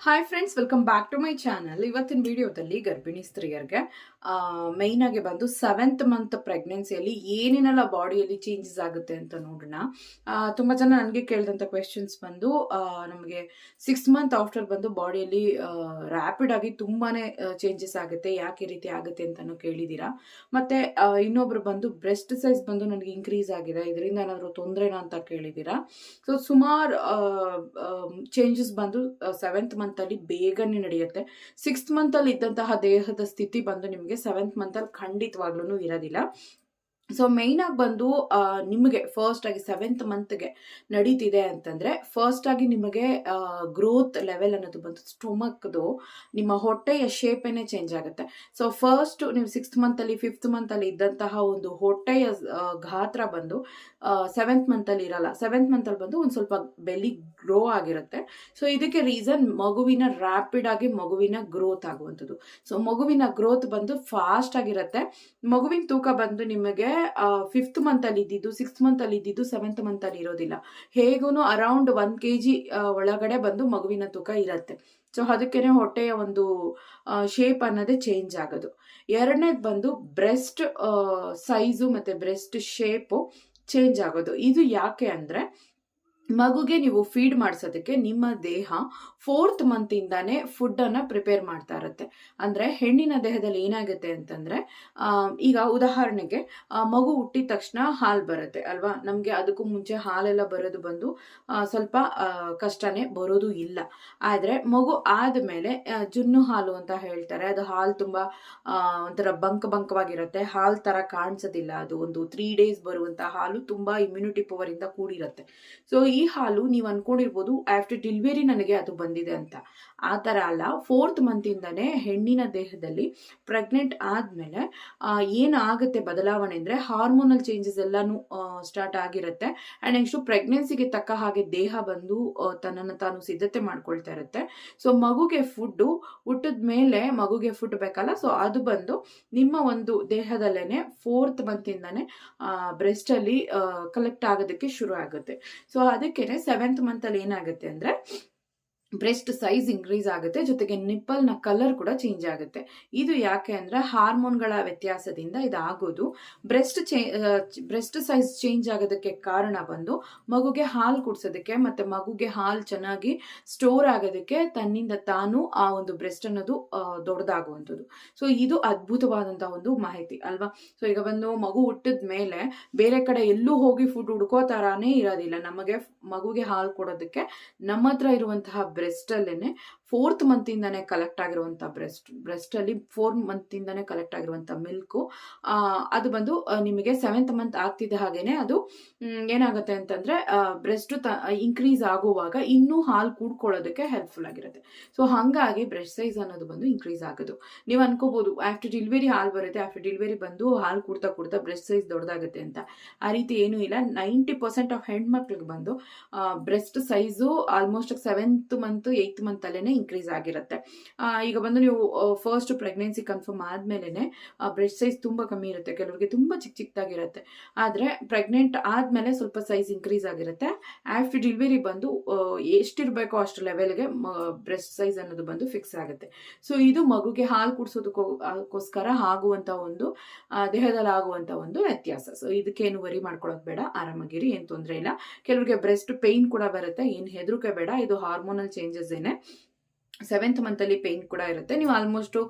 Hi friends welcome back to my channel ಇವತ್ತಿನ ವಿಡಿಯೋದಲ್ಲಿ ಗರ್ಭಿಣಿ ಸ್ತ್ರೀಯರಿಗೆ ಆಗಿ ಬಂದು ಸೆವೆಂತ್ ಮಂತ್ ಪ್ರೆಗ್ನೆನ್ಸಿಯಲ್ಲಿ ಏನೇನೆಲ್ಲ ಬಾಡಿಯಲ್ಲಿ ಚೇಂಜಸ್ ಆಗುತ್ತೆ ಅಂತ ನೋಡೋಣ. ತುಂಬ ತುಂಬಾ ಜನ ನನಗೆ ಕೇಳಿದಂಥ ಕ್ವೆಶನ್ಸ್ ಬಂದು ನಮಗೆ ಸಿಕ್ಸ್ ಮಂತ್ ಆಫ್ಟರ್ ಬಂದು ಬಾಡಿಯಲ್ಲಿ ರ್ಯಾಪಿಡ್ ಆಗಿ ತುಂಬಾನೇ ಚೇಂಜಸ್ ಆಗುತ್ತೆ, ಯಾಕೆ ರೀತಿ ಆಗುತ್ತೆ ಅಂತಾನು ಕೇಳಿದ್ದೀರಾ ಮತ್ತೆ ಇನ್ನೊಬ್ರು ಬಂದು ಬ್ರೆಸ್ಟ್ ಸೈಜ್ ಬಂದು ನನಗೆ ಇನ್ಕ್ರೀಸ್ ಆಗಿದೆ, ಇದರಿಂದ ಏನಾದರೂ ತೊಂದರೆನಾ ಅಂತ ಕೇಳಿದ್ದೀರಾ ಸೊ ಸುಮಾರು ಚೇಂಜಸ್ ಬಂದು ಸೆವೆಂತ್ ಮಂತಲ್ಲಿ ಬೇಗನೆ ನಡೆಯುತ್ತೆ. ಸಿಕ್ಸ್ತ್ ಮಂತಲ್ಲಿ ಇದ್ದಂತಹ ದೇಹದ ಸ್ಥಿತಿ ಬಂದು ನಿಮಗೆ ಸೆವೆಂತ್ ಮಂತಲ್ಲಿ ಖಂಡಿತವಾಗ್ಲೂ ಇರೋದಿಲ್ಲ. ಸೊ ಮೇಯ್ನ್ ಆಗಿ ಬಂದು ನಿಮಗೆ ಫಸ್ಟ್ ಆಗಿ ಸೆವೆಂತ್ ಮಂತ್ಗೆ ನಡೀತಿದೆ ಅಂತಂದ್ರೆ ಫಸ್ಟ್ ಆಗಿ ನಿಮಗೆ ಗ್ರೋತ್ ಲೆವೆಲ್ ಅನ್ನೋದು ಬಂದು ಸ್ಟೊಮಕ್ದು ನಿಮ್ಮ ಹೊಟ್ಟೆಯ ಶೇಪೇನೆ ಚೇಂಜ್ ಆಗುತ್ತೆ. ಸೊ ಫಸ್ಟ್ ನೀವು ಸಿಕ್ಸ್ತ್ ಮಂತಲ್ಲಿ ಫಿಫ್ತ್ ಮಂತಲ್ಲಿ ಇದ್ದಂತಹ ಒಂದು ಹೊಟ್ಟೆಯ ಗಾತ್ರ ಬಂದು ಸೆವೆಂತ್ ಅಲ್ಲಿ ಇರಲ್ಲ. ಸೆವೆಂತ್ ಮಂತಲ್ಲಿ ಬಂದು ಒಂದು ಸ್ವಲ್ಪ ಬೆಲಿ ಗ್ರೋ ಆಗಿರುತ್ತೆ. ಸೊ ಇದಕ್ಕೆ ರೀಸನ್ ಮಗುವಿನ ರ್ಯಾಪಿಡ್ ಆಗಿ ಮಗುವಿನ ಗ್ರೋತ್ ಆಗುವಂಥದ್ದು. ಸೊ ಮಗುವಿನ ಗ್ರೋತ್ ಬಂದು ಫಾಸ್ಟ್ ಆಗಿರುತ್ತೆ. ಮಗುವಿನ ತೂಕ ಬಂದು ನಿಮಗೆ ಫಿಫ್ತ್ ಮಂತ್ ಅಲ್ಲಿ ಇದ್ದಿದ್ದು ಸಿಕ್ಸ್ ಮಂತ್ ಅಲ್ಲಿ ಇದ್ದಿದ್ದು ಸೆವೆಂತ್ ಮಂತ್ ಅಲ್ಲಿ ಇರೋದಿಲ್ಲ. ಹೇಗೂ ಅರೌಂಡ್ ಒನ್ ಕೆ ಜಿ ಒಳಗಡೆ ಬಂದು ಮಗುವಿನ ತೂಕ ಇರುತ್ತೆ. ಸೊ ಅದಕ್ಕೇನೆ ಹೊಟ್ಟೆಯ ಒಂದು ಶೇಪ್ ಅನ್ನೋದೇ ಚೇಂಜ್ ಆಗೋದು. ಎರಡನೇದು ಬಂದು ಬ್ರೆಸ್ಟ್ ಸೈಜು ಮತ್ತೆ ಬ್ರೆಸ್ಟ್ ಶೇಪು ಚೇಂಜ್ ಆಗೋದು. ಇದು ಯಾಕೆ ಅಂದ್ರೆ ಮಗುಗೆ ನೀವು ಫೀಡ್ ಮಾಡಿಸೋದಕ್ಕೆ ನಿಮ್ಮ ದೇಹ ಫೋರ್ತ್ ಫುಡ್ ಫುಡ್ಡನ್ನು ಪ್ರಿಪೇರ್ ಮಾಡ್ತಾ ಇರುತ್ತೆ. ಅಂದರೆ ಹೆಣ್ಣಿನ ದೇಹದಲ್ಲಿ ಏನಾಗುತ್ತೆ ಅಂತಂದರೆ ಈಗ ಉದಾಹರಣೆಗೆ ಮಗು ಹುಟ್ಟಿದ ತಕ್ಷಣ ಹಾಲು ಬರುತ್ತೆ ಅಲ್ವಾ? ನಮಗೆ ಅದಕ್ಕೂ ಮುಂಚೆ ಹಾಲೆಲ್ಲ ಬರೋದು ಬಂದು ಸ್ವಲ್ಪ ಕಷ್ಟನೇ ಬರೋದು ಇಲ್ಲ. ಆದರೆ ಮಗು ಆದಮೇಲೆ ಜುನ್ನು ಹಾಲು ಅಂತ ಹೇಳ್ತಾರೆ. ಅದು ಹಾಲು ತುಂಬ ಒಂಥರ ಬಂಕ ಬಂಕವಾಗಿರುತ್ತೆ. ಹಾಲು ಥರ ಕಾಣಿಸೋದಿಲ್ಲ. ಅದು ಒಂದು ತ್ರೀ ಡೇಸ್ ಬರುವಂಥ ಹಾಲು ತುಂಬ ಇಮ್ಯುನಿಟಿ ಪವರಿಂದ ಕೂಡಿರುತ್ತೆ. ಸೊ ಹಾಲು ನೀವು ಅನ್ಕೊಂಡಿರ್ಬೋದು ಆಫ್ಟರ್ ಡೆಲಿವರಿ ನನಗೆ ಅದು ಬಂದಿದೆ ಅಂತ. ಆ ಥರ ಅಲ್ಲ. ಫೋರ್ತ್ ಮಂತಿಂದನೇ ಹೆಣ್ಣಿನ ದೇಹದಲ್ಲಿ ಪ್ರೆಗ್ನೆಂಟ್ ಆದಮೇಲೆ ಏನಾಗುತ್ತೆ ಬದಲಾವಣೆ ಅಂದರೆ ಹಾರ್ಮೋನಲ್ ಚೇಂಜಸ್ ಎಲ್ಲನೂ ಸ್ಟಾರ್ಟ್ ಆಗಿರುತ್ತೆ. ಆ್ಯಂಡ್ ನೆಕ್ಸ್ಟು ಪ್ರೆಗ್ನೆನ್ಸಿಗೆ ತಕ್ಕ ಹಾಗೆ ದೇಹ ಬಂದು ತನ್ನನ್ನು ತಾನು ಸಿದ್ಧತೆ ಮಾಡ್ಕೊಳ್ತಾ ಇರುತ್ತೆ. ಸೊ ಮಗುಗೆ ಫುಡ್ಡು ಹುಟ್ಟಿದ ಮೇಲೆ ಮಗುಗೆ ಫುಡ್ ಬೇಕಲ್ಲ. ಸೊ ಅದು ಬಂದು ನಿಮ್ಮ ಒಂದು ದೇಹದಲ್ಲೇ ಫೋರ್ತ್ ಮಂತಿಂದನೇ ಬ್ರೆಸ್ಟಲ್ಲಿ ಕಲೆಕ್ಟ್ ಆಗೋದಕ್ಕೆ ಶುರು ಆಗುತ್ತೆ. ಸೊ ಅದಕ್ಕೇನೆ ಸೆವೆಂತ್ ಮಂತಲ್ಲಿ ಏನಾಗುತ್ತೆ ಅಂದರೆ ಬ್ರೆಸ್ಟ್ ಸೈಜ್ ಇನ್ಕ್ರೀಸ್ ಆಗುತ್ತೆ, ಜೊತೆಗೆ ನಿಪ್ಪಲ್ನ ಕಲರ್ ಕೂಡ ಚೇಂಜ್ ಆಗುತ್ತೆ. ಇದು ಯಾಕೆ ಅಂದ್ರೆ ಹಾರ್ಮೋನ್ಗಳ ವ್ಯತ್ಯಾಸದಿಂದ ಇದಾಗೋದು. ಬ್ರೆಸ್ಟ್ ಚೇ ಬ್ರೆಸ್ಟ್ ಸೈಜ್ ಚೇಂಜ್ ಆಗೋದಕ್ಕೆ ಕಾರಣ ಬಂದು ಮಗುಗೆ ಹಾಲು ಕುಡಿಸೋದಕ್ಕೆ ಮತ್ತೆ ಮಗುಗೆ ಹಾಲು ಚೆನ್ನಾಗಿ ಸ್ಟೋರ್ ಆಗೋದಕ್ಕೆ ತನ್ನಿಂದ ತಾನು ಆ ಒಂದು ಬ್ರೆಸ್ಟ್ ಅನ್ನೋದು ದೊಡ್ಡದಾಗುವಂಥದ್ದು. ಸೊ ಇದು ಅದ್ಭುತವಾದಂಥ ಒಂದು ಮಾಹಿತಿ ಅಲ್ವಾ? ಸೊ ಈಗ ಬಂದು ಮಗು ಹುಟ್ಟಿದ ಮೇಲೆ ಬೇರೆ ಕಡೆ ಎಲ್ಲೂ ಹೋಗಿ ಫುಡ್ ಹುಡ್ಕೋ ಥರಾನೇ ಇರೋದಿಲ್ಲ. ನಮಗೆ ಮಗುಗೆ ಹಾಲು ಕೊಡೋದಕ್ಕೆ ನಮ್ಮ ಹತ್ರ ಇರುವಂತಹ ಬ್ರೆಸ್ಟಲ್ಲೇನೆ ಫೋರ್ತ್ ಮಂತಿಂದಾನೇ ಕಲೆಕ್ಟ್ ಆಗಿರುವಂಥ ಬ್ರೆಸ್ಟ್ ಬ್ರೆಸ್ಟಲ್ಲಿ ಫೋರ್ ಮಂತಿಂದಾನೇ ಕಲೆಕ್ಟ್ ಆಗಿರುವಂಥ ಮಿಲ್ಕು ಅದು ಬಂದು ನಿಮಗೆ ಸೆವೆಂತ್ ಮಂತ್ ಆಗ್ತಿದ್ದ ಹಾಗೇನೆ ಅದು ಏನಾಗುತ್ತೆ ಅಂತಂದರೆ ಬ್ರೆಸ್ಟ್ ತ ಇನ್ಕ್ರೀಸ್ ಆಗುವಾಗ ಇನ್ನೂ ಹಾಲು ಕೂಡ್ಕೊಳ್ಳೋದಕ್ಕೆ ಹೆಲ್ಪ್ಫುಲ್ ಆಗಿರುತ್ತೆ. ಸೊ ಹಾಗಾಗಿ ಬ್ರೆಸ್ಟ್ ಸೈಜ್ ಅನ್ನೋದು ಬಂದು ಇನ್ಕ್ರೀಸ್ ಆಗೋದು. ನೀವು ಅನ್ಕೋಬೋದು ಆಫ್ಟರ್ ಡಿಲಿವರಿ ಹಾಲು ಬರುತ್ತೆ ಆಫ್ಟರ್ ಡಿಲಿವರಿ ಬಂದು ಹಾಲು ಕೂಡ್ತಾ ಕೂಡ್ತಾ ಬ್ರೆಸ್ಟ್ ಸೈಜ್ ದೊಡ್ಡದಾಗುತ್ತೆ ಅಂತ. ಆ ರೀತಿ ಏನೂ ಇಲ್ಲ ನೈಂಟಿ ಪರ್ಸೆಂಟ್ ಆಫ್ ಹೆಣ್ಮಕ್ಳಿಗೆ ಬಂದು breast size almost seventh month eighth ಮಂತಲ್ಲೇ increase ಆಗಿರುತ್ತೆ. ಈಗ ಬಂದು ನೀವು ಫಸ್ಟ್ ಪ್ರೆಗ್ನೆನ್ಸಿ ಕನ್ಫರ್ಮ್ ಆದಮೇಲೆ ಬ್ರೆಸ್ಟ್ ಸೈಜ್ ತುಂಬ ಕಮ್ಮಿ ಇರುತ್ತೆ. ಕೆಲವರಿಗೆ ತುಂಬ ಚಿಕ್ಕ ಚಿಕ್ಕದಾಗಿರುತ್ತೆ ಆದರೆ ಪ್ರೆಗ್ನೆಂಟ್ ಆದಮೇಲೆ ಸ್ವಲ್ಪ ಸೈಜ್ ಇನ್ಕ್ರೀಸ್ ಆಗಿರುತ್ತೆ. ಆಫ್ಟರ್ ಡೆಲಿವರಿ ಬಂದು ಎಷ್ಟಿರಬೇಕೋ ಅಷ್ಟು ಲೆವೆಲ್ಗೆ ಬ್ರೆಸ್ಟ್ ಸೈಜ್ ಅನ್ನೋದು ಬಂದು ಫಿಕ್ಸ್ ಆಗುತ್ತೆ. ಸೊ ಇದು ಮಗುಗೆ ಹಾಲು ಕುಡಿಸೋದಕ್ಕೋಸ್ಕರ ಆಗುವಂಥ ಒಂದು ದೇಹದಲ್ಲಿ ಆಗುವಂಥ ಒಂದು ವ್ಯತ್ಯಾಸ. ಸೊ ಇದಕ್ಕೇನು ವರಿ ಮಾಡ್ಕೊಳ್ಳೋದು ಬೇಡ. ಆರಾಮಾಗಿರಿ, ಏನು ತೊಂದರೆ ಇಲ್ಲ. ಕೆಲವರಿಗೆ ಬ್ರೆಸ್ಟ್ ಪೇಯ್ನ್ ಕೂಡ ಬರುತ್ತೆ. ಏನು ಹೆದರಿಕೆ ಬೇಡ. ಇದು ಹಾರ್ಮೋನಲ್ ಚೇಂಜಸ್ ಏನೇ. ಸೆವೆಂತ್ ಮಂತಲ್ಲಿ ಪೇಯ್ನ್ ಕೂಡ ಇರುತ್ತೆ. ನೀವು ಆಲ್ಮೋಸ್ಟು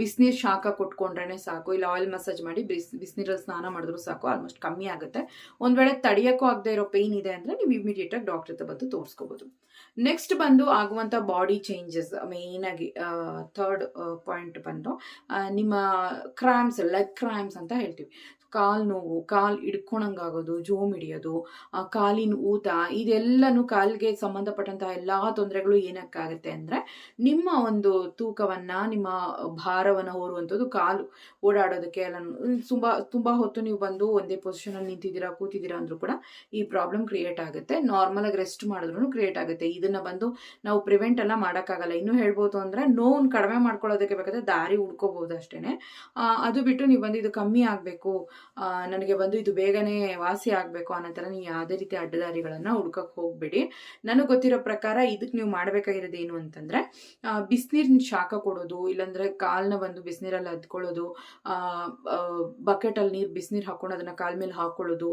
ಬಿಸಿನೀರು ಶಾಖ ಕೊಟ್ಕೊಂಡ್ರೆ ಸಾಕು. ಇಲ್ಲ ಆಯಿಲ್ ಮಸಾಜ್ ಮಾಡಿ ಬಿಸ್, ಬಿಸಿನೀರಲ್ಲಿ ಸ್ನಾನ ಮಾಡಿದ್ರು ಸಾಕು. ಆಲ್ಮೋಸ್ಟ್ ಕಮ್ಮಿ ಆಗುತ್ತೆ. ಒಂದು ವೇಳೆ ತಡೆಯೋಕ್ಕೂ ಆಗದೆ ಇರೋ ಪೇಯ್ನ್ ಇದೆ ಅಂದರೆ ನೀವು ಇಮಿಡಿಯೇಟಾಗಿ ಡಾಕ್ಟರ್ ಹತ್ರ ಬಂದು ತೋರಿಸ್ಕೋಬೋದು. ನೆಕ್ಸ್ಟ್ ಬಂದು ಆಗುವಂಥ ಬಾಡಿ ಚೇಂಜಸ್ ಮೇಯ್ನಾಗಿ ಥರ್ಡ್ ಪಾಯಿಂಟ್ ಬಂದು ನಿಮ್ಮ ಕ್ರ್ಯಾಮ್ಸ್ ಲೆಗ್ ಕ್ರ್ಯಾಮ್ಸ್ ಅಂತ ಹೇಳ್ತೀವಿ. ಕಾಲು ನೋವು, ಕಾಲು ಹಿಡ್ಕೊಳಂಗಾಗೋದು, ಜೋಮ್ ಹಿಡಿಯೋದು ಕಾಲಿನ ಊತ, ಇದೆಲ್ಲನು ಕಾಲಿಗೆ ಸಂಬಂಧಪಟ್ಟಂತಹ ಎಲ್ಲ ತೊಂದರೆಗಳು ಏನಕ್ಕಾಗುತ್ತೆ ಅಂದರೆ ನಿಮ್ಮ ಒಂದು ತೂಕವನ್ನು, ನಿಮ್ಮ ಭಾರವನ್ನು ಹೋರುವಂಥದ್ದು ಕಾಲು ಓಡಾಡೋದಕ್ಕೆ ಎಲ್ಲ ತುಂಬ ತುಂಬ ಹೊತ್ತು ನೀವು ಬಂದು ಒಂದೇ ಪೊಸಿಷನಲ್ಲಿ ನಿಂತಿದ್ದೀರಾ, ಕೂತಿದ್ದೀರಾ ಅಂದರೂ ಕೂಡ ಈ ಪ್ರಾಬ್ಲಮ್ ಕ್ರಿಯೇಟ್ ಆಗುತ್ತೆ. ನಾರ್ಮಲಾಗಿ ರೆಸ್ಟ್ ಮಾಡಿದ್ರು ಕ್ರಿಯೇಟ್ ಆಗುತ್ತೆ. ಇದನ್ನು ಬಂದು ನಾವು ಪ್ರಿವೆಂಟ್ ಎಲ್ಲ ಮಾಡೋಕ್ಕಾಗಲ್ಲ. ಇನ್ನೂ ಹೇಳ್ಬೋದು ಅಂದರೆ ನೋವನ್ನು ಕಡಿಮೆ ಮಾಡ್ಕೊಳ್ಳೋದಕ್ಕೆ ಬೇಕಾದ್ರೆ ದಾರಿ ಹುಡ್ಕೋಬಹುದು ಅಷ್ಟೇನೆ. ಅದು ಬಿಟ್ಟು ನೀವು ಬಂದು ಇದು ಕಮ್ಮಿ ಆಗಬೇಕು ನನಗೆ ಬಂದು ಇದು ಬೇಗನೆ ವಾಸಿ ಆಗಬೇಕು ಅನ್ನೋ ಥರ ನೀವು ಯಾವುದೇ ರೀತಿ ಅಡ್ಡದಾರಿಗಳನ್ನು ಹುಡ್ಕಕ್ಕೆ ಹೋಗಬೇಡಿ. ನನಗೆ ಗೊತ್ತಿರೋ ಪ್ರಕಾರ ಇದಕ್ಕೆ ನೀವು ಮಾಡಬೇಕಾಗಿರೋದು ಏನು ಅಂತಂದರೆ ಬಿಸಿನೀರಿನ ಶಾಖ ಕೊಡೋದು, ಇಲ್ಲಾಂದರೆ ಕಾಲನ್ನ ಬಂದು ಬಿಸಿನೀರಲ್ಲಿ ಹದ್ಕೊಳ್ಳೋದು ಬಕೆಟಲ್ಲಿ ನೀರು ಬಿಸಿನೀರು ಹಾಕ್ಕೊಂಡು ಅದನ್ನು ಕಾಲ ಮೇಲೆ ಹಾಕ್ಕೊಳ್ಳೋದು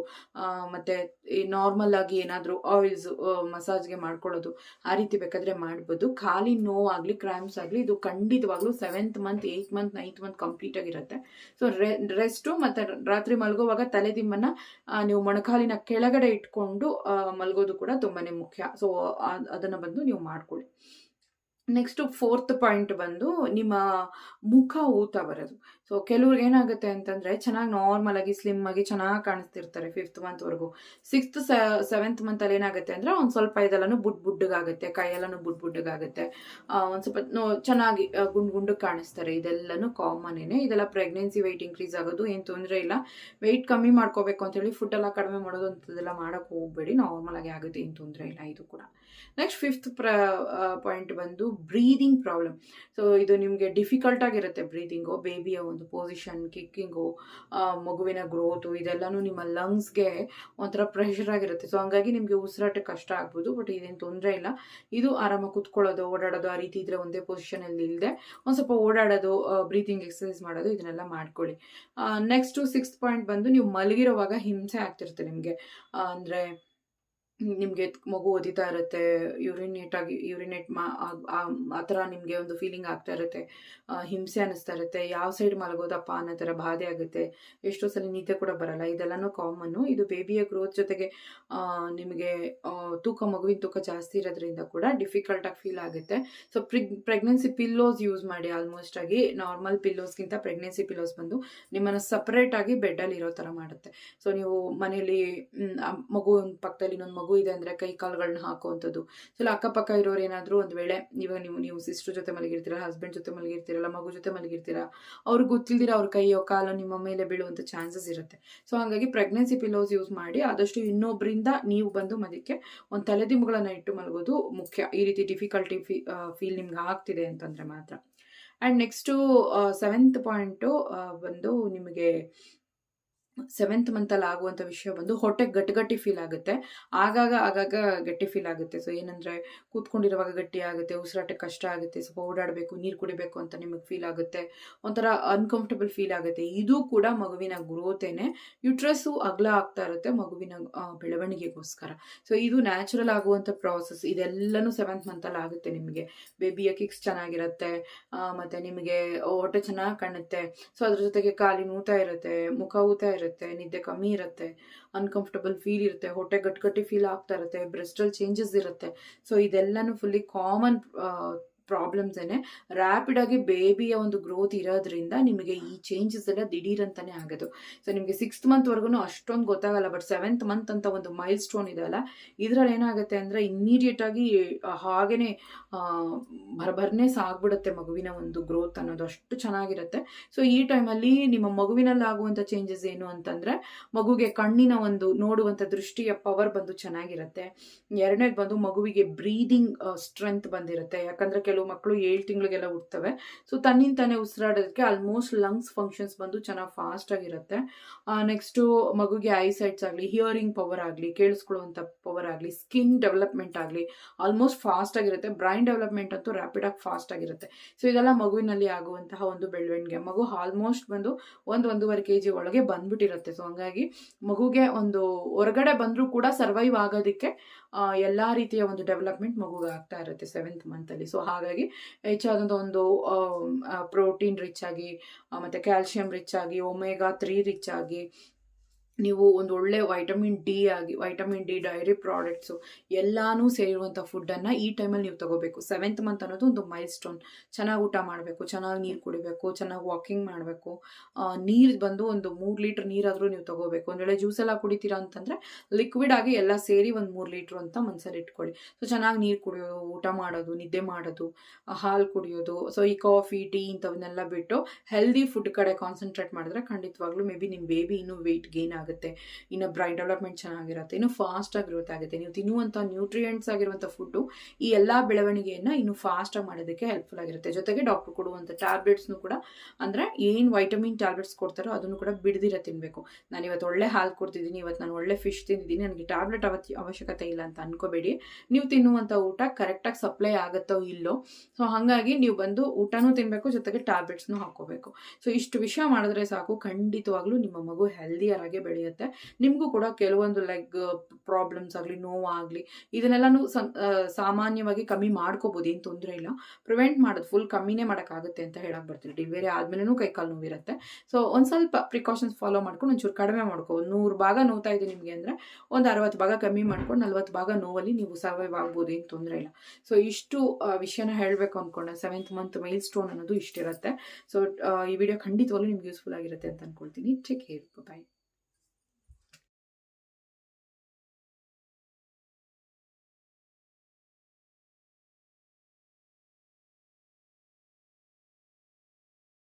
ಮತ್ತು ನಾರ್ಮಲ್ ಆಗಿ ಏನಾದರೂ ಆಯಿಲ್ಸ್ ಮಸಾಜ್ಗೆ ಮಾಡ್ಕೊಳ್ಳೋದು, ಆ ರೀತಿ ಬೇಕಾದರೆ ಮಾಡ್ಬೋದು. ಖಾಲಿ ನೋವಾಗಲಿ, ಕ್ರ್ಯಾಂಪ್ಸ್ ಆಗಲಿ, ಇದು ಖಂಡಿತವಾಗ್ಲೂ seventh month eighth month ninth month complete ಆಗಿರುತ್ತೆ. ಸೊ ರೆಸ್ಟು ಮತ್ತು ರಾತ್ರಿ ಮಲಗುವಾಗ ತಲೆದಿಂಬನ್ನು ನೀವು ಮೊಣಕಾಲಿನ ಕೆಳಗಡೆ ಇಟ್ಕೊಂಡು ಮಲಗೋದು ಕೂಡ ತುಂಬಾ ಮುಖ್ಯ. ಸೊ ಅದನ್ನ ಬಂದು ನೀವು ಮಾಡ್ಕೊಳ್ಳಿ. ನೆಕ್ಸ್ಟು ಫೋರ್ತ್ ಪಾಯಿಂಟ್ ಬಂದು ನಿಮ್ಮ ಮುಖ ಊತ ಬರೋದು. ಸೊ ಕೆಲವ್ರಿಗೆ ಏನಾಗುತ್ತೆ ಅಂತಂದರೆ ಚೆನ್ನಾಗಿ ನಾರ್ಮಲ್ ಆಗಿ ಸ್ಲಿಮ್ ಆಗಿ ಚೆನ್ನಾಗಿ ಕಾಣಿಸ್ತಿರ್ತಾರೆ ಫಿಫ್ತ್ ಮಂತ್ವರೆಗೂ ಸಿಕ್ಸ್ತ್ ಸೆವೆಂತ್ ಮಂತಲ್ಲಿ ಏನಾಗುತ್ತೆ ಅಂದರೆ ಒಂದು ಸ್ವಲ್ಪ ಇದೆಲ್ಲಾನು ಬುಡ್ ಬುಡ್ಡಗಾಗುತ್ತೆ, ಕೈಯೆಲ್ಲನೂ ಬುಡ್ ಬುಡ್ಡಗಾಗುತ್ತೆ. ಒಂದು ಸ್ವಲ್ಪ ನೋ, ಚೆನ್ನಾಗಿ ಗುಂಡ್ ಗುಂಡು ಕಾಣಿಸ್ತಾರೆ. ಇದೆಲ್ಲನೂ ಕಾಮನ್ನೇ ಇದೆಲ್ಲ ಪ್ರೆಗ್ನೆನ್ಸಿ ವೆಯ್ಟ್ ಇನ್ಕ್ರೀಸ್ ಆಗೋದು, ಏನು ತೊಂದರೆ ಇಲ್ಲ. ವೆಯ್ಟ್ ಕಮ್ಮಿ ಮಾಡ್ಕೋಬೇಕು ಅಂತೇಳಿ ಫುಡ್ ಎಲ್ಲ ಕಡಿಮೆ ಮಾಡೋದು ಅಂಥದ್ದೆಲ್ಲ ಮಾಡೋಕ್ಕೆ ಹೋಗಬೇಡಿ. ನಾರ್ಮಲ್ ಆಗಿ ಆಗುತ್ತೆ, ಏನು ತೊಂದರೆ ಇಲ್ಲ, ಇದು ಕೂಡ. ನೆಕ್ಸ್ಟ್ ಫಿಫ್ತ್ ಪ್ರ ಪಾಯಿಂಟ್ ಬಂದು ಬ್ರೀದಿಂಗ್ ಪ್ರಾಬ್ಲಮ್ ಸೊ ಇದು ನಿಮಗೆ ಡಿಫಿಕಲ್ಟ್ ಆಗಿರುತ್ತೆ ಬ್ರೀದಿಂಗು ಬೇಬಿಯ ಒಂದು ಪೊಸಿಷನ್ ಕಿಕ್ಕಿಂಗು ಮಗುವಿನ ಗ್ರೋತು ಇದೆಲ್ಲನೂ ನಿಮ್ಮ ಲಂಗ್ಸ್ಗೆ ಒಂಥರ ಪ್ರೆಷರ್ ಆಗಿರುತ್ತೆ. ಸೊ ಹಂಗಾಗಿ ನಿಮಗೆ ಉಸಿರಾಟ ಕಷ್ಟ ಆಗ್ಬೋದು ಬಟ್ ಇದೇನು ತೊಂದರೆ ಇಲ್ಲ. ಇದು ಆರಾಮಾಗಿ ಕುತ್ಕೊಳ್ಳೋದು, ಓಡಾಡೋದು ಆ ರೀತಿ ಇದ್ರೆ ಒಂದೇ ಪೊಸಿಷನಲ್ಲಿ ಇಲ್ಲದೆ ಒಂದು ಸ್ವಲ್ಪ ಓಡಾಡೋದು ಬ್ರೀತಿಂಗ್ ಎಕ್ಸಸೈಸ್ ಮಾಡೋದು, ಇದನ್ನೆಲ್ಲ ಮಾಡ್ಕೊಳ್ಳಿ. ನೆಕ್ಸ್ಟು ಸಿಕ್ಸ್ತ್ ಪಾಯಿಂಟ್ ಬಂದು ನೀವು ಮಲಗಿರೋವಾಗ ಹಿಂಸೆ ಆಗ್ತಿರುತ್ತೆ ನಿಮಗೆ. ಅಂದರೆ ನಿಮಗೆ ಮಗು ಒದಿತಾ ಇರುತ್ತೆ ಯೂರಿನೇಟ್ ಆಗಿ ಯುರಿನೇಟ್ ಮಾ, ಆ ಥರ ನಿಮಗೆ ಒಂದು ಫೀಲಿಂಗ್ ಆಗ್ತಾ ಇರುತ್ತೆ. ಹಿಂಸೆ ಅನ್ನಿಸ್ತಾ ಇರುತ್ತೆ. ಯಾವ ಸೈಡ್ ಮಲಗೋದಪ್ಪ ಅನ್ನೋ ಥರ ಬಾಧೆ ಆಗುತ್ತೆ. ಎಷ್ಟೋ ಸಲ ನಿದ್ದೆ ಕೂಡ ಬರಲ್ಲ. ಇದೆಲ್ಲನೂ ಕಾಮನ್ನು ಇದು ಬೇಬಿಯ ಗ್ರೋತ್ ಜೊತೆಗೆ ನಿಮಗೆ ತೂಕ, ಮಗುವಿನ ತೂಕ ಜಾಸ್ತಿ ಇರೋದ್ರಿಂದ ಕೂಡ ಡಿಫಿಕಲ್ಟಾಗಿ ಫೀಲ್ ಆಗುತ್ತೆ. ಸೊ ಪ್ರಿಗ್ ಪ್ರೆಗ್ನೆನ್ಸಿ ಪಿಲ್ಲೋಸ್ ಯೂಸ್ ಮಾಡಿ ಆಲ್ಮೋಸ್ಟ್ ಆಗಿ ನಾರ್ಮಲ್ ಪಿಲ್ಲೋಸ್ಗಿಂತ ಪ್ರೆಗ್ನೆನ್ಸಿ ಪಿಲ್ಲೋಸ್ ಬಂದು ನಿಮ್ಮನ್ನು ಸಪ್ರೇಟಾಗಿ ಬೆಡ್ಡಲ್ಲಿ ಇರೋ ಥರ ಮಾಡುತ್ತೆ. ಸೊ ನೀವು ಮನೆಯಲ್ಲಿ ಮಗು ಪಕ್ಕದಲ್ಲಿ ಇನ್ನೊಂದು ಮಗು ಇದೆ ಅಂದರೆ ಕೈ ಕಾಲುಗಳನ್ನ ಹಾಕುವಂಥದ್ದು. ಸೊ ಅಕ್ಕಪಕ್ಕ ಇರೋರು ಏನಾದರೂ ಒಂದು ವೇಳೆ ಇವಾಗ ನೀವು ನೀವು ಸಿಸ್ಟರ್ ಜೊತೆ ಮಲಗಿರ್ತೀರ ಹಸ್ಬೆಂಡ್ ಜೊತೆ ಮಲಗಿರ್ತೀರಲ್ಲ, ಮಗು ಜೊತೆ ಮಲಗಿರ್ತೀರ ಅವ್ರಿಗೆ ಗೊತ್ತಿಲ್ದಿರ ಅವ್ರ ಕೈಯೋ, ಕಾಲು ನಿಮ್ಮ ಮೇಲೆ ಬೀಳುವಂಥ ಚಾನ್ಸಸ್ ಇರುತ್ತೆ. ಸೊ ಹಾಗಾಗಿ ಪ್ರೆಗ್ನೆನ್ಸಿ ಪಿಲೋಸ್ ಯೂಸ್ ಮಾಡಿ ಆದಷ್ಟು ಇನ್ನೊಬ್ಬರಿಂದ ನೀವು ಬಂದು ಮದಕ್ಕೆ ಒಂದು ತಲೆದಿಂಬುಗಳನ್ನು ಇಟ್ಟು ಮಲಗೋದು ಮುಖ್ಯ. ಈ ರೀತಿ ಡಿಫಿಕಲ್ಟಿ ಫೀಲ್ ನಿಮ್ಗೆ ಆಗ್ತಿದೆ ಅಂತಂದರೆ ಮಾತ್ರ. ಆ್ಯಂಡ್ ನೆಕ್ಸ್ಟು ಸೆವೆಂತ್ ಪಾಯಿಂಟು ಬಂದು ನಿಮಗೆ ಸೆವೆಂತ್ ಮಂತಲ್ಲಿ ಆಗುವಂಥ ವಿಷಯ ಬಂದು ಹೊಟ್ಟೆ ಗಟ್ಟಿಗಟ್ಟಿ ಫೀಲ್ ಆಗುತ್ತೆ. ಆಗಾಗ ಆಗಾಗ ಗಟ್ಟಿ ಫೀಲ್ ಆಗುತ್ತೆ. ಸೊ ಏನಂದರೆ ಕೂತ್ಕೊಂಡಿರುವಾಗ ಗಟ್ಟಿ ಆಗುತ್ತೆ ಉಸಿರಾಟ ಕಷ್ಟ ಆಗುತ್ತೆ, ಸ್ವಲ್ಪ ಓಡಾಡಬೇಕು, ನೀರು ಕುಡಿಬೇಕು ಅಂತ ನಿಮಗೆ ಫೀಲ್ ಆಗುತ್ತೆ. ಒಂಥರ ಅನ್ಕಂಫರ್ಟಬಲ್ ಫೀಲ್ ಆಗುತ್ತೆ. ಇದು ಕೂಡ ಮಗುವಿನ ಗ್ರೋತೇನೆ ಯುಟ್ರಸ್ಸು ಅಗಲ ಆಗ್ತಾ ಇರುತ್ತೆ ಮಗುವಿನ ಬೆಳವಣಿಗೆಗೋಸ್ಕರ. ಸೊ ಇದು ನ್ಯಾಚುರಲ್ ಆಗುವಂಥ ಪ್ರಾಸೆಸ್ ಇದೆಲ್ಲನೂ ಸೆವೆಂತ್ ಮಂತಲ್ಲಿ ಆಗುತ್ತೆ ನಿಮಗೆ. ಬೇಬಿಯ ಕಿಕ್ಸ್ ಚೆನ್ನಾಗಿರುತ್ತೆ ಮತ್ತು ನಿಮಗೆ ಹೊಟ್ಟೆ ಚೆನ್ನಾಗಿ ಕಾಣುತ್ತೆ. ಸೊ ಅದ್ರ ಜೊತೆಗೆ ಕಾಲಿನ ಊತ ಇರುತ್ತೆ, ಮುಖ ಊತ ಇರುತ್ತೆ ನಿದ್ದೆ ಕಮ್ಮಿ ಇರುತ್ತೆ ಅನ್ಕಂಫರ್ಟಬಲ್ ಫೀಲ್ ಇರುತ್ತೆ, ಹೊಟ್ಟೆ ಗಟ್ಟಿ ಫೀಲ್ ಆಗ್ತಾ ಇರುತ್ತೆ ಬ್ರೆಸ್ಟಲ್ಲಿ ಚೇಂಜಸ್ ಇರುತ್ತೆ. ಸೊ ಇದೆಲ್ಲನೂ ಫುಲ್ಲಿ ಕಾಮನ್ ಪ್ರಾಬ್ಲಮ್ಸೇನೆ ರ್ಯಾಪಿಡ್ ಆಗಿ ಬೇಬಿಯ ಒಂದು ಗ್ರೋತ್ ಇರೋದ್ರಿಂದ ನಿಮಗೆ ಈ ಚೇಂಜಸ್ ಎಲ್ಲ ದಿಢೀರ್ ಅಂತಾನೆ ಆಗೋದು. ಸೊ ನಿಮಗೆ ಸಿಕ್ಸ್ತ್ ಮಂತ್ವರೆಗೂ ಅಷ್ಟೊಂದು ಗೊತ್ತಾಗಲ್ಲ ಬಟ್ ಸೆವೆಂತ್ ಮಂತ್ ಅಂತ ಒಂದು ಮೈಲ್ ಸ್ಟೋನ್ ಇದೆಯಲ್ಲ ಇದರಲ್ಲಿ ಏನಾಗುತ್ತೆ ಅಂದರೆ ಇಮ್ಮಿಡಿಯೇಟ್ ಆಗಿ ಹಾಗೇನೆ ಬರಬರ್ನೇ ಸಾಗ್ಬಿಡುತ್ತೆ ಮಗುವಿನ ಒಂದು ಗ್ರೋತ್ ಅನ್ನೋದು, ಅಷ್ಟು ಚೆನ್ನಾಗಿರುತ್ತೆ. ಸೊ ಈ ಟೈಮಲ್ಲಿ ನಿಮ್ಮ ಮಗುವಿನಲ್ಲಿ ಆಗುವಂತ ಚೇಂಜಸ್ ಏನು ಅಂತಂದರೆ, ಮಗುಗೆ ಕಣ್ಣಿನ ಒಂದು ನೋಡುವಂಥ ದೃಷ್ಟಿಯ ಪವರ್ ಬಂದು ಚೆನ್ನಾಗಿರುತ್ತೆ. ಎರಡನೇದು ಬಂದು ಮಗುವಿಗೆ ಬ್ರೀದಿಂಗ್ ಸ್ಟ್ರೆಂತ್ ಬಂದಿರುತ್ತೆ. ಯಾಕಂದರೆ ಕೆಲವು ಮಕ್ಕಳು ಏಳು ತಿಂಗಳಿಗೆಲ್ಲ ಹುಡ್ತವೆ ಸೊ ತನ್ನಿಂದ ತಾನೇ ಉಸಿರಾಡೋದಕ್ಕೆ ಆಲ್ಮೋಸ್ಟ್ ಲಂಗ್ಸ್ ಫಂಕ್ಷನ್ಸ್ ಬಂದು ಚೆನ್ನಾಗಿ ಫಾಸ್ಟ್ ಆಗಿರುತ್ತೆ. ನೆಕ್ಸ್ಟು ಮಗುಗೆ ಸೈಟ್ಸ್ ಆಗಲಿ ಹಿಯರಿಂಗ್ ಪವರ್ ಆಗಲಿ ಕೇಳಿಸ್ಕೊಳ್ಳುವಂಥ ಪವರ್ ಆಗಲಿ ಸ್ಕಿನ್ ಡೆವಲಪ್ಮೆಂಟ್ ಆಗಲಿ ಆಲ್ಮೋಸ್ಟ್ ಫಾಸ್ಟ್ ಆಗಿರುತ್ತೆ. ಬ್ರೈನ್ ಡೆವಲಪ್ಮೆಂಟ್ ಅಂತೂ ರ್ಯಾಪಿಡ್ ಆಗಿ ಫಾಸ್ಟ್ ಆಗಿರುತ್ತೆ. ಸೊ ಇದೆಲ್ಲ ಮಗುವಿನಲ್ಲಿ ಆಗುವಂತಹ ಒಂದು ಬೆಳವಣಿಗೆ. ಮಗು ಆಲ್ಮೋಸ್ಟ್ ಬಂದು ಒಂದು ಒಂದೂವರೆ ಕೆ ಜಿ ಒಳಗೆ ಬಂದ್ಬಿಟ್ಟಿರುತ್ತೆ. ಸೊ ಹಂಗಾಗಿ ಮಗುಗೆ ಒಂದು ಹೊರಗಡೆ ಬಂದರೂ ಕೂಡ ಸರ್ವೈವ್ ಆಗೋದಕ್ಕೆ ಎಲ್ಲ ರೀತಿಯ ಒಂದು ಡೆವಲಪ್ಮೆಂಟ್ ಮಗುಗೆ ಆಗ್ತಾ ಇರುತ್ತೆ ಸೆವೆಂತ್ ಮಂತಲ್ಲಿ ಸೊ ಹಾಗಾಗಿ ಹೆಚ್ಚಾದಂಥ ಒಂದು ಪ್ರೋಟೀನ್ ರಿಚ್ ಆಗಿ ಮತ್ತೆ ಕ್ಯಾಲ್ಶಿಯಂ ರಿಚ್ ಆಗಿ ಒಮೆಗಾ ತ್ರೀ ರಿಚ್ ಆಗಿ ನೀವು ಒಂದು ಒಳ್ಳೆ ವೈಟಮಿನ್ ಡಿ ಆಗಿ ವೈಟಮಿನ್ ಡಿ ಡೈರಿ ಪ್ರಾಡಕ್ಟ್ಸು ಎಲ್ಲಾನು ಸೇರಿರುವಂಥ ಫುಡ್ಡನ್ನು ಈ ಟೈಮಲ್ಲಿ ನೀವು ತಗೋಬೇಕು. ಸೆವೆಂತ್ ಮಂತ್ ಅನ್ನೋದು ಒಂದು ಮೈಲ್ ಸ್ಟೋನ್ ಚೆನ್ನಾಗಿ ಊಟ ಮಾಡಬೇಕು, ಚೆನ್ನಾಗಿ ನೀರು ಕುಡಿಬೇಕು, ಚೆನ್ನಾಗಿ ವಾಕಿಂಗ್ ಮಾಡಬೇಕು. ನೀರು ಬಂದು ಒಂದು ಮೂರು ಲೀಟ್ರ್ ನೀರಾದರೂ ನೀವು ತಗೋಬೇಕು. ಒಂದು ವೇಳೆ ಜ್ಯೂಸ್ ಎಲ್ಲ ಕುಡಿತೀರಾ ಅಂತಂದರೆ ಲಿಕ್ವಿಡ್ ಆಗಿ ಎಲ್ಲ ಸೇರಿ ಒಂದು ಮೂರು ಲೀಟ್ರ್ ಅಂತ ಮನಸ್ಸಲ್ಲಿ ಇಟ್ಕೊಳ್ಳಿ. ಸೊ ಚೆನ್ನಾಗಿ ನೀರು ಕುಡಿಯೋದು ಊಟ ಮಾಡೋದು, ನಿದ್ದೆ ಮಾಡೋದು ಹಾಲು ಕುಡಿಯೋದು ಸೊ ಈ ಕಾಫಿ ಟೀ ಇಂಥವನ್ನೆಲ್ಲ ಬಿಟ್ಟು ಹೆಲ್ದಿ ಫುಡ್ ಕಡೆ ಕಾನ್ಸಂಟ್ರೇಟ್ ಮಾಡಿದ್ರೆ ಖಂಡಿತವಾಗ್ಲೂ ಮೇ ಬಿ ನಿಮ್ಮ ಬೇಬಿ ಇನ್ನೂ ವೆಯ್ಟ್ ಗೇನ್ ಆಗುತ್ತೆ ಇನ್ನು ಬ್ರೈನ್ ಡೆವಲಪ್ಮೆಂಟ್ ಚೆನ್ನಾಗಿರುತ್ತೆ. ಇನ್ನು ಫಾಸ್ಟಾಗಿ ಗ್ರೋತ್ ಆಗುತ್ತೆ. ನೀವು ತಿನ್ನುವಂಥ ನ್ಯೂಟ್ರಿಯೆಂಟ್ಸ್ ಆಗಿರುವಂಥ ಫುಡ್ಡು ಈ ಎಲ್ಲ ಬೆಳವಣಿಗೆಯನ್ನು ಇನ್ನು ಫಾಸ್ಟಾಗಿ ಮಾಡೋದಕ್ಕೆ ಹೆಲ್ಪ್ಫುಲ್ ಆಗಿರುತ್ತೆ. ಜೊತೆಗೆ ಡಾಕ್ಟರ್ ಕೊಡುವಂಥ ಟ್ಯಾಬ್ಲೆಟ್ಸ್ನು ಕೂಡ ಅಂದರೆ ಏನು ವೈಟಮಿನ್ ಟ್ಯಾಬ್ಲೆಟ್ಸ್ ಕೊಡ್ತಾರೋ ಅದನ್ನು ಕೂಡ ಬಿಡದಿರ ತಿನ್ನಬೇಕು ನಾನು ಇವತ್ತು ಒಳ್ಳೆ ಹಾಲು ಕೊಡ್ತಿದ್ದೀನಿ, ಇವತ್ತು ನಾನು ಒಳ್ಳೆ ಫಿಶ್ ತಿಂದಿದ್ದೀನಿ, ನನಗೆ ಟ್ಯಾಬ್ಲೆಟ್ ಅವತ್ತಿ ಅವಶ್ಯಕತೆ ಇಲ್ಲ ಅಂತ ಅನ್ಕೋಬೇಡಿ. ನೀವು ತಿನ್ನುವಂಥ ಊಟ ಕರೆಕ್ಟಾಗಿ ಸಪ್ಲೈ ಆಗುತ್ತೋ ಇಲ್ಲೋ, ಸೊ ಹಾಗಾಗಿ ನೀವು ಬಂದು ಊಟನೂ ತಿನ್ನಬೇಕು ಜೊತೆಗೆ ಟ್ಯಾಬ್ಲೆಟ್ಸ್ನೂ ಹಾಕೋಬೇಕು ಸೊ ಇಷ್ಟು ವಿಷಯ ಮಾಡಿದ್ರೆ ಸಾಕು. ಖಂಡಿತವಾಗ್ಲೂ ನಿಮ್ಮ ಮಗು ಹೆಲ್ದಿಯರ್ ಆಗಿ ಬೆಳೆಯುತ್ತೆ. ನಿಮಗೂ ಕೂಡ ಕೆಲವೊಂದು ಲೈಕ್ ಪ್ರಾಬ್ಲಮ್ಸ್ ಆಗಲಿ, ನೋವಾಗಲಿ, ಇದನ್ನೆಲ್ಲನೂ ಸಾಮಾನ್ಯವಾಗಿ ಕಮ್ಮಿ ಮಾಡ್ಕೋಬೋದು, ಏನು ತೊಂದರೆ ಇಲ್ಲ. ಪ್ರಿವೆಂಟ್ ಮಾಡೋದು ಫುಲ್ ಕಮ್ಮಿನೇ ಮಾಡೋಕ್ಕಾಗುತ್ತೆ ಅಂತ ಹೇಳಕ್ ಬರ್ತೀನಿ ಬೇರೆ ಆದ್ಮೇಲೆನು ಕೈ ಕಾಲು ನೋವಿರುತ್ತೆ. ಸೊ ಒಂದು ಸ್ವಲ್ಪ ಪ್ರಿಕಾಷನ್ಸ್ ಫಾಲೋ ಮಾಡ್ಕೊಂಡು ಒಂಚೂರು ಕಡಿಮೆ ಮಾಡ್ಕೊ, ಒಂದು ನೂರು ಭಾಗ ನೋವ್ತಾ ಇದೆ ನಿಮಗೆ ಅಂದರೆ, ಒಂದು ಅರವತ್ತು ಭಾಗ ಕಮ್ಮಿ ಮಾಡ್ಕೊಂಡು ನಲ್ವತ್ತು ಭಾಗ ನೋವಲ್ಲಿ ನೀವು ಸರ್ವೈವ್ ಆಗ್ಬೋದು, ಏನು ತೊಂದರೆ ಇಲ್ಲ. ಸೊ ಇಷ್ಟು ವಿಷಯನ ಹೇಳಬೇಕು ಅಂದ್ಕೊಂಡೆ ಸೆವೆಂತ್ ಮಂತ್ ಮೈಲ್ ಸ್ಟೋನ್ ಅನ್ನೋದು ಇಷ್ಟಿರುತ್ತೆ. ಸೊ ಈ ವಿಡಿಯೋ ಖಂಡಿತವಾಗ್ಲೂ ನಿಮ್ಗೆ ಯೂಸ್ಫುಲ್ ಆಗಿರುತ್ತೆ ಅಂತ ಅನ್ಕೊಳ್ತೀನಿ. Take care bye